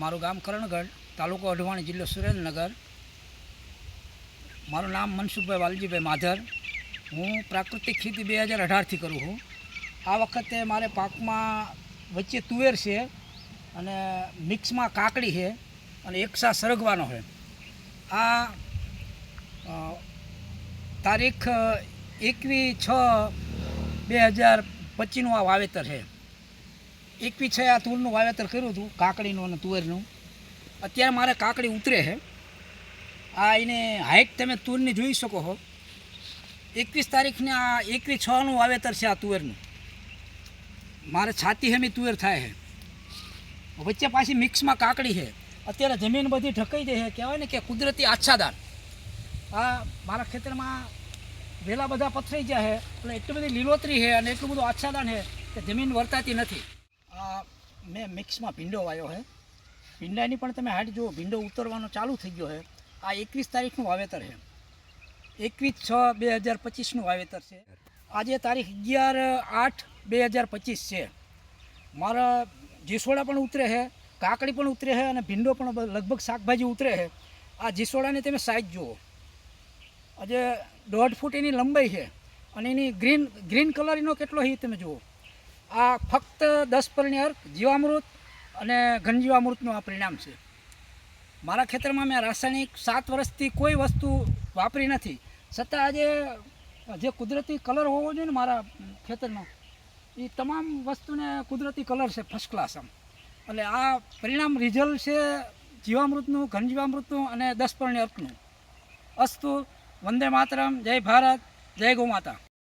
મારું ગામ કરણગઢ, તાલુકો અઢવાણી જિલ્લો સુરેન્દ્રનગર. મારું નામ મનસુખભાઈ વાલજીભાઈ માધર. હું પ્રાકૃતિક ખેતી બે હજાર અઢારથી કરું છું. આ વખતે મારે પાકમાં વચ્ચે તુવેર છે અને મિક્સમાં કાકડી છે અને એકસા સરગવાનો છે. આ તારીખ એકવીસ છ બે હજાર પચીસનું આ વાવેતર છે. એકવીસ છે આ તુરનું વાવેતર કર્યું હતું, કાકડીનું અને તુવેરનું. અત્યારે મારે કાકડી ઉતરે છે. આ એને હાઇટ તમે તુરની જોઈ શકો છો એકવીસ તારીખને આ એકવીસ છનું વાવેતર છે આ તુવેરનું. મારે છાતી હેમી તુવેર થાય છે. વચ્ચે પાછી મિક્સમાં કાકડી છે. અત્યારે જમીન બધી ઢકાઈ જાય છે. કહેવાય ને કે કુદરતી આચ્છાદાન આ મારા ખેતરમાં વેલા બધા પથરાઈ ગયા છે. એટલે એટલી બધી લીલોતરી છે અને એટલું બધું આચ્છાદાન છે કે જમીન વર્તાતી નથી. મેં મિક્સમાં ભીંડો વાવ્યો છે ભીંડાની પણ તમે હાટ જુઓ, ભીંડો ઉતરવાનો ચાલુ થઈ ગયો છે આ એકવીસ તારીખનું વાવેતર છે એકવીસ છ બે હજાર પચીસનું વાવેતર છે. આજે તારીખ અગિયાર આઠ બે હજાર પચીસ છે. મારા જીસોડા પણ ઉતરે છે કાકડી પણ ઉતરે છે અને ભીંડો પણ લગભગ શાકભાજી ઉતરે છે આ જીસોડાની તમે સાઈઝ જુઓ. આજે દોઢ ફૂટ એની લંબાઈ છે અને એની ગ્રીન ગ્રીન કલર એનો કેટલો છે તમે જુઓ. આ ફક્ત દસ પરણી અર્ક જીવામૃત અને ઘનજીવામૃતનું આ પરિણામ છે. મારા ખેતરમાં મેં રાસાયણિક સાત વર્ષથી કોઈ વસ્તુ વાપરી નથી. છતાં આજે જે કુદરતી કલર હોવો જોઈએ ને મારા ખેતરનો એ તમામ વસ્તુને કુદરતી કલર છે ફર્સ્ટ ક્લાસ આમ. એટલે આ પરિણામ રિઝલ્ટ છે જીવામૃતનું, ઘનજીવામૃતનું અને દસ પરણી અર્કનું અસ્તુ, વંદે માતરમ, જય ભારત, જય ગૌ માતા.